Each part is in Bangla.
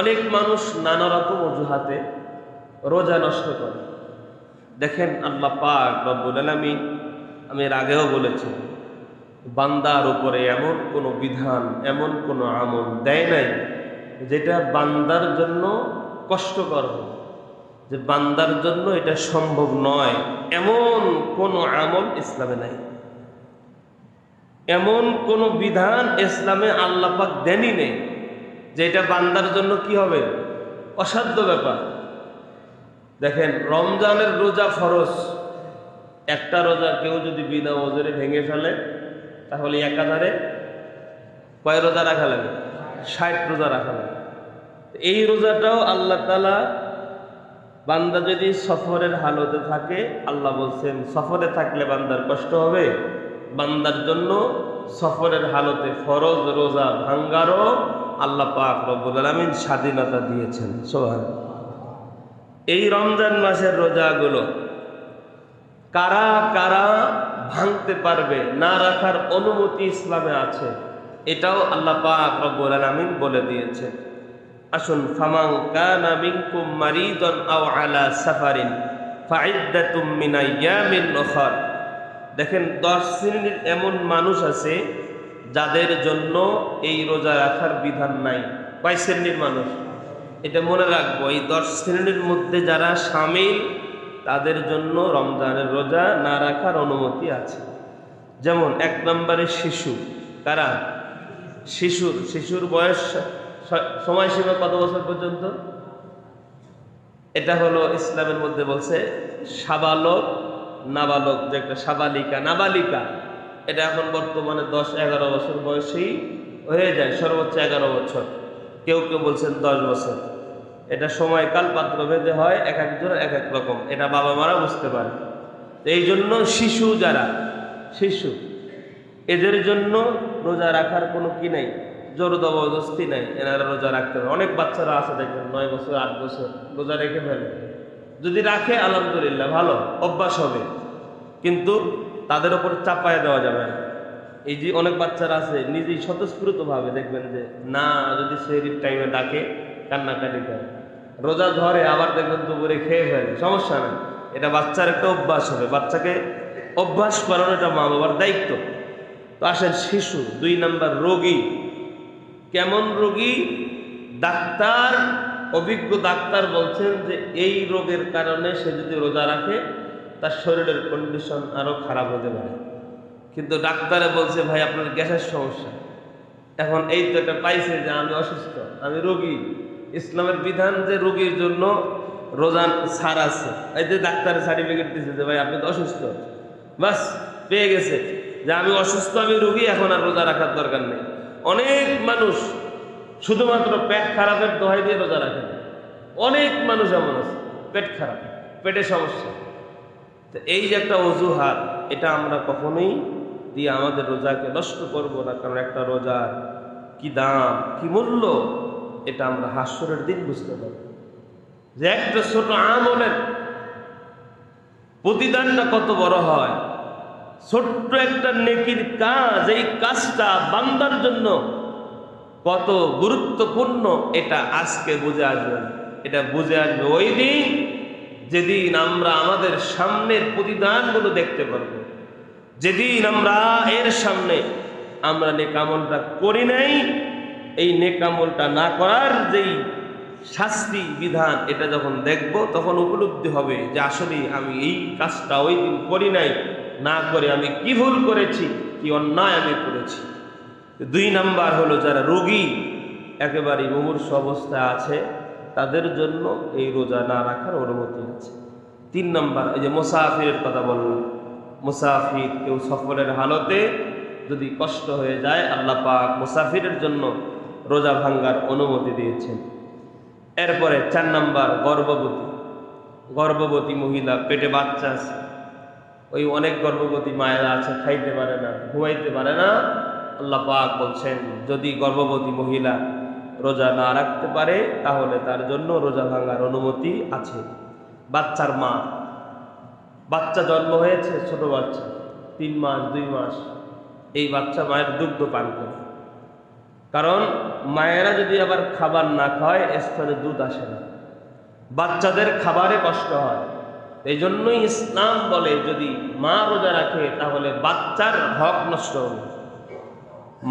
অনেক মানুষ নানা রকম অজুহাতে রোজা নষ্ট করে। দেখেন আল্লাহ পাক রব্বুল আলামিন, আমি এর আগেও বলেছি, বান্দার উপরে এমন কোনো বিধান, এমন কোনো আমল দেয় নাই যেটা বান্দার জন্য কষ্টকর যে বান্দার জন্য এটা সম্ভব নয়, এমন কোনো আমল ইসলামে নাই। এমন কোনো বিধান ইসলামে আল্লাপাক দেনই নেই। যে এটা বান্দার জন্য কি হবে? অসাধ্য ব্যাপার। দেখেন, রমজানের রোজা ফরজ। একটা রোজা কেউ যদি বিনা ওজরে ভেঙে ফেলে, তাহলে একাধারে কয় রোজা রাখা লাগে ষাট রোজা রাখা লাগে এই রোজাটাও আল্লাহ তালা বান্দা যদি সফরের হালতে থাকে, আল্লাহ বলছেন, সফরে থাকলে বান্দার কষ্ট হবে। বান্দার জন্য সফরের হালতে ফরজ রোজা ভাঙ্গারও আল্লাহ পাক রব্বুল আলমিন স্বাধীনতা দিয়েছেন সোহান এই রমজান মাসের রোজাগুলো কারা কারা ভাঙতে পারবে না রাখার অনুমতি ইসলামে আছে, এটাও আল্লাহ পাক রব্বুল আলামিন বলে দিয়েছে আসুন ফামাং কানা মিনকুম মারিদান আও আলা সাফারিন, ফাইদ্দাতুম মিন আইয়ামিন উখর। দেখেন, দশ শ্রেণির এমন মানুষ আছে যাদের জন্য এই রোজা রাখার বিধান নাই। কয় শ্রেণির মানুষ? এটা মনে রাখব, এই দশ শ্রেণির মধ্যে যারা সামিল, তাদের জন্য রমজানের রোজা না রাখার অনুমতি আছে। যেমন, এক নম্বরে শিশু। কারা? শিশুর। শিশুর বয়স সময়সীমা কত বছর পর্যন্ত? এটা হলো ইসলামের মধ্যে বলছে সাবালক, নাবালক, যে একটা সাবালিকা। নাবালিকা। এটা এখন বর্তমানে দশ, এগারো বছর বয়সেই হয়ে যায়, সর্বোচ্চ এগারো বছর। কেউ কেউ বলছেন দশ বছর। এটা সময়কাল পাত্র ভেদে হয়, এক একজন এক এক রকম। এটা বাবা মারা বুঝতে পারে। এই জন্য শিশু যারা, শিশু, এদের জন্য রোজা রাখার কোনো কি নেই, জোর জবরদস্তি নেই, এনারা রোজা রাখতে পারে। অনেক বাচ্চারা আছে দেখবেন নয় বছর, আট বছর, রোজা রেখে ফেলে। যদি রাখে, আলহামদুলিল্লাহ, ভালো, অভ্যাস হবে। কিন্তু তাদের ওপর চাপায় দেওয়া যাবে না। এই যে অনেক বাচ্চারা আছে, নিজেই স্বতঃস্ফূর্তভাবে দেখবেন যে, না, যদি সেই টাইমে ডাকে, কান্নাকাটি করে। রোজা ধরে আবার দেখবেন দুপুরে খেয়ে ফেলে, সমস্যা নেই। এটা বাচ্চার একটা অভ্যাস হবে। বাচ্চাকে অভ্যাস করানো এটা মা বাবার দায়িত্ব। তো আসেন শিশু, দুই নাম্বার রোগী। কেমন রোগী? ডাক্তার, অভিজ্ঞ ডাক্তার বলছেন যে, এই রোগের কারণে সে যদি রোজা রাখে তার শরীরের কন্ডিশন আরও খারাপ হতে পারে। কিন্তু ডাক্তারে বলছে, ভাই, আপনার গ্যাসের সমস্যা। এখন এই তো এটা পাইছে যে আমি অসুস্থ, আমি রোগী। ইসলামের বিধান যে রোগীর জন্য রোজান সার আছে। এই যে ডাক্তারের সার্টিফিকেট দিচ্ছে যে, ভাই, আপনি তো অসুস্থ। বাস, পেয়ে গেছে যে আমি অসুস্থ, আমি রোগী, এখন আর রোজা রাখার দরকার নেই। অনেক মানুষ শুধুমাত্র পেট খারাপের দোহাই দিয়ে রোজা রাখে অনেক মানুষ এমন আছে, পেট খারাপ, পেটে সমস্যা। তো এই যে একটা অজুহাত, এটা আমরা কখনোই দিয়ে আমাদের রোজাকে নষ্ট করব না, কারণ একটা রোজার কি দাম, কি মূল্য, এটা আমরা হাস্যরের দিন বুঝতে পারব। যে একটা ছোট আমলের প্রতিদানটা কত বড় হয়, ছোট্ট একটা নেকির কাজ, এই কাজটা বান্দার জন্য কত গুরুত্বপূর্ণ, এটা আজকে বুঝে আসবে এটা বুঝে আসবে ওই দিন যেদিন আমরা আমাদের সামনের প্রতিদানগুলো দেখতে পারব, যেদিন আমরা এর সামনে আমরা নেকামলটা করি নাই, এই নেকামলটা না করার যেই শাস্তি বিধান এটা যখন দেখব, তখন উপলব্ধি হবে যে আসলে আমি এই কাজটা ওই দিন করি নাই, না করে আমি কি ভুল করেছি, কি অন্যায় আমি করেছি। দুই নাম্বার হলো যারা রোগী একেবারে মুমূর্ষ অবস্থায় আছে তাদের জন্য এই রোজা না রাখার অনুমতি আছে। তিন নম্বর, এই যে মুসাফিরের কথা বললাম। মুসাফির কেউ সফরের হালতে যদি কষ্ট হয়ে যায়, আল্লাহ পাক মুসাফিরের জন্য রোজা ভাঙ্গার অনুমতি দিয়েছেন। এরপরে চার নম্বর, গর্ভবতী। গর্ভবতী মহিলা, পেটে বাচ্চা আছে। ওই অনেক গর্ভবতী মায়েরা আছে, খাইতে পারে না, ঘুমাইতে পারে না। আল্লাহ পাক বলছেন, যদি গর্ভবতী মহিলা রোজা না রাখতে পারে, তাহলে তার জন্য রোজা ভাঙার অনুমতি আছে। বাচ্চার মা, বাচ্চা জন্ম হয়েছে, ছোট বাচ্চা, তিন মাস, দুই মাস, এই বাচ্চা মায়ের দুগ্ধ পান করে। কারণ মায়েরা যদি আবার খাবার না খায় স্তনে দুধ আসে না। বাচ্চাদের খাবারে কষ্ট হয়। এই জন্যই ইসলাম বলে, যদি মা রোজা রাখে, তাহলে বাচ্চার হক নষ্ট হবে।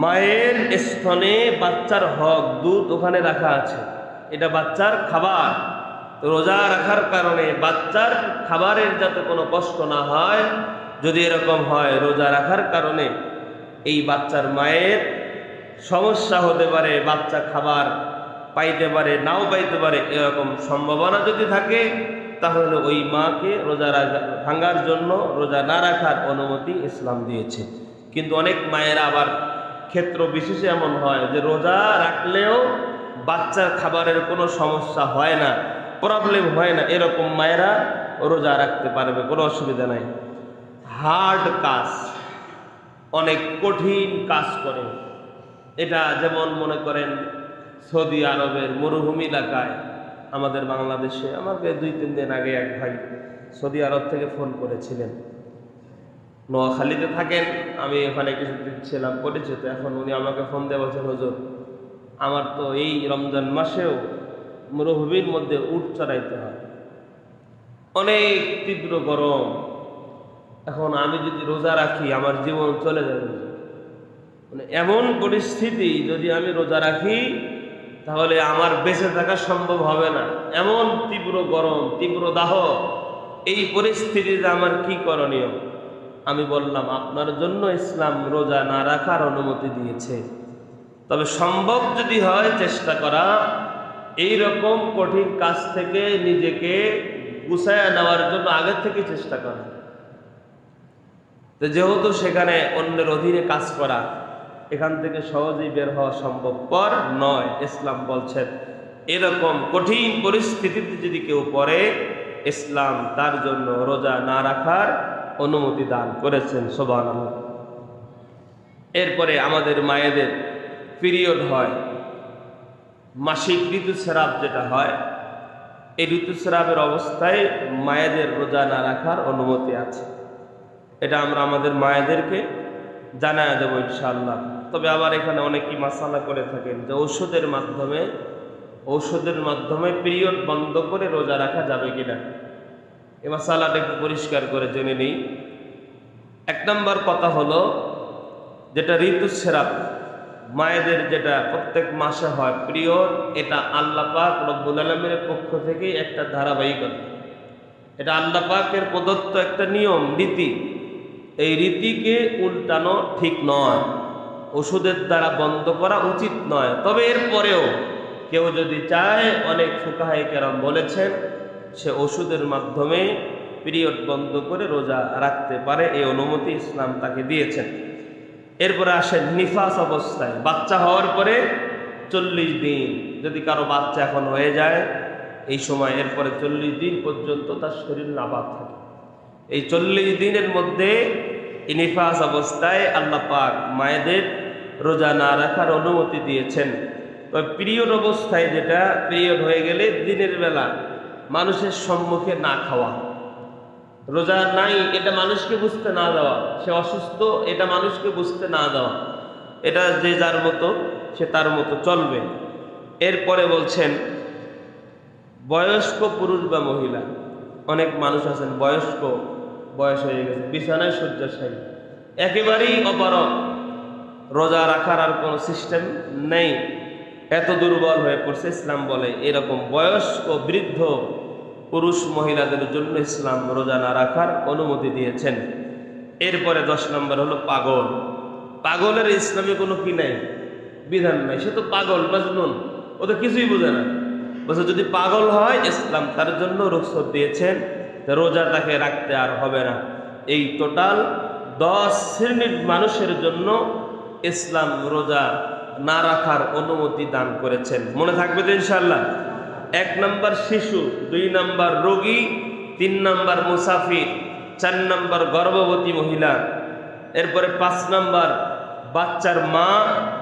মায়ের স্তনে বাচ্চার হক দুধ ওখানে রাখা আছে। এটা বাচ্চার খাবার। রোজা রাখার কারণে বাচ্চার খাবারের যাতে কোনো কষ্ট না হয়, যদি এরকম হয় রোজা রাখার কারণে এই বাচ্চার মায়ের সমস্যা হতে পারে, বাচ্চা খাবার পাইতে পারে, নাও পাইতে পারে, এরকম সম্ভাবনা যদি থাকে, তাহলে ওই মাকে রোজা রাখা ভাঙার জন্য রোজা না রাখার অনুমতি ইসলাম দিয়েছে। কিন্তু অনেক মায়েরা আবার ক্ষেত্র বিশেষে এমন হয় যে রোজা রাখলেও বাচ্চার খাবারের কোনো সমস্যা হয় না প্রবলেম হয় না। এরকম মায়েরা রোজা রাখতে পারবে, কোনো অসুবিধা নাই। হার্ড কাজ, অনেক কঠিন কাজ করে। এটা যেমন মনে করেন সৌদি আরবের মরুভূমি এলাকায়, আমাদের বাংলাদেশে, আমাকে দুই তিন দিন আগে এক ভাই সৌদি আরব থেকে ফোন করেছিলেন। নোয়াখালীতে থাকেন, আমি ওখানে কিছুদিন ছিলাম, পরিচিত। এখন উনি আমাকে ফোন দিয়ে বলছেন, হুজুর, আমার তো এই রমজান মাসেও মরুভূমির মধ্যে উট চড়াইতে হয়। অনেক তীব্র গরম। এখন আমি যদি রোজা রাখি, আমার জীবন চলে যাবে মানে এমন পরিস্থিতি, যদি আমি রোজা রাখি, তাহলে আমার বেঁচে থাকা সম্ভব হবে না। এমন তীব্র গরম, তীব্র দাহ, এই পরিস্থিতিতে আমার কি করণীয়? আমি বললাম, আপনার জন্য ইসলাম রোজা না রাখার অনুমতি দিয়েছে। তবে সম্ভব যদি হয়, চেষ্টা করা। এই রকম কঠিন কাজ থেকে নিজেকে গুছায় নেওয়ার জন্য আগের থেকে চেষ্টা করা। তো যেহেতু সেখানে অন্যের অধীনে কাজ করা, এখান থেকে সহজেই বের হওয়া সম্ভবপর নয়, ইসলাম বলছেন। এরকম কঠিন পরিস্থিতিতে যদি কেউ পড়ে, ইসলাম তার জন্য রোজা না রাখার অনুমতি দান করেছেন সোবান এরপরে আমাদের মায়েদের পিরিয়ড হয়, মাসিক ঋতুস্রাব যেটা হয়, এই ঋতুস্রাবের অবস্থায় মায়েদের রোজা না রাখার অনুমতি আছে। এটা আমরা আমাদের মায়েদেরকে জানায় দেবো ইনশাআল্লাহ। তবে আবার এখানে অনেকেই মাসালা করে থাকেন যে ঔষধের মাধ্যমে ঔষধের মাধ্যমে পিরিয়ড বন্ধ করে রোজা রাখা যাবে কিনা। এ মশালাটা একটু পরিষ্কার করে জেনে নিই। এক নম্বর কথা হলো, যেটা ঋতুস্রাব, মায়েদের যেটা প্রত্যেক মাসে হয় পিরিয়ড এটা আল্লাহ পাক রব্বুল আলমের পক্ষ থেকে একটা ধারাবাহিকতা। এটা আল্লাহ পাকের প্রদত্ত একটা নিয়ম, রীতি। এই রীতিকে উল্টানো ঠিক নয়। ওষুধের দ্বারা বন্ধ করা উচিত নয়। তবে এরপরেও কেউ যদি চায়, অনেক ফুকাহাই কেরাম বলেছেন সে ওষুধের মাধ্যমে পিরিয়ড বন্ধ করে রোজা রাখতে পারে, এই অনুমতি ইসলাম তাকে দিয়েছেন। এরপরে আসে নিফাস অবস্থায়। বাচ্চা হওয়ার পরে চল্লিশ দিন যদি কারও বাচ্চা এখন হয়ে যায়, এই সময় এরপরে চল্লিশ দিন পর্যন্ত তার শরীর নাবাদ থাকে। এই চল্লিশ দিনের মধ্যে ইনিফাস অবস্থায় আল্লাহ পাক মায়েদের রোজা না রাখার অনুমতি দিয়েছেন। তবে পিরিয়ড অবস্থায় যেটা, পিরিয়ড হয়ে গেলে দিনের বেলা মানুষের সম্মুখে না খাওয়া। রোজা নাই, এটা মানুষকে বুঝতে না দেওয়া। সে অসুস্থ, এটা মানুষকে বুঝতে না দেওয়া। এটা যে যার মতো, সে তার মতো চলবে। এরপরে বলছেন, বয়স্ক পুরুষ বা মহিলা। অনেক মানুষ আছেন, বয়স্ক, বয়স হয়ে গেছে, বিছানায় শয্যাশায়ী। একেবারেই অপারক রোজা রাখার আর কোনো সিস্টেম নেই। এত দুর্বল হয়ে পড়ছে, ইসলাম বলে, এরকম বয়স্ক, বৃদ্ধ পুরুষ মহিলাদের জন্য ইসলাম রোজা না রাখার অনুমতি দিয়েছেন। এরপরে দশ নম্বর হলো পাগল। পাগলের ইসলামে কোনো কি নাই? বিধান নাই। সে তো পাগল মাজনুন ও তো কিছুই বোঝে না। বলছে যদি পাগল হয়, ইসলাম তার জন্য রুখসত দিয়েছেন রোজা তাকে রাখতে আর হবে না। এই টোটাল দশ শ্রেণির মানুষের জন্য ইসলাম রোজা না রাখার অনুমতি দান করেছেন। মনে থাকবে তো ইনশাল্লাহ এক নম্বর শিশু, দুই নম্বর রোগী, তিন নম্বর মুসাফির, চার নম্বর গর্ভবতী মহিলা। এরপরে পাঁচ নম্বর বাচ্চার মা,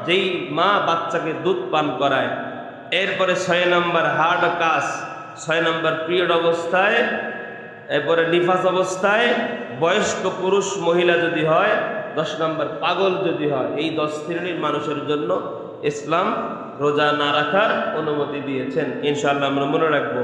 যেই মা বাচ্চাকে দুধ পান করায়। এরপরে ছয় নম্বর হার্ড কাস ছয় নম্বর পিরিয়ড অবস্থায়। এরপরে নিফাস অবস্থায়। বয়স্ক পুরুষ মহিলা যদি হয়, দশ নম্বর পাগল যদি হয়, এই দশ শ্রেণির মানুষের জন্য ইসলাম রোজা না রাখার অনুমতি দিয়েছেন। ইনশাল্লাহ আমরা মনে রাখব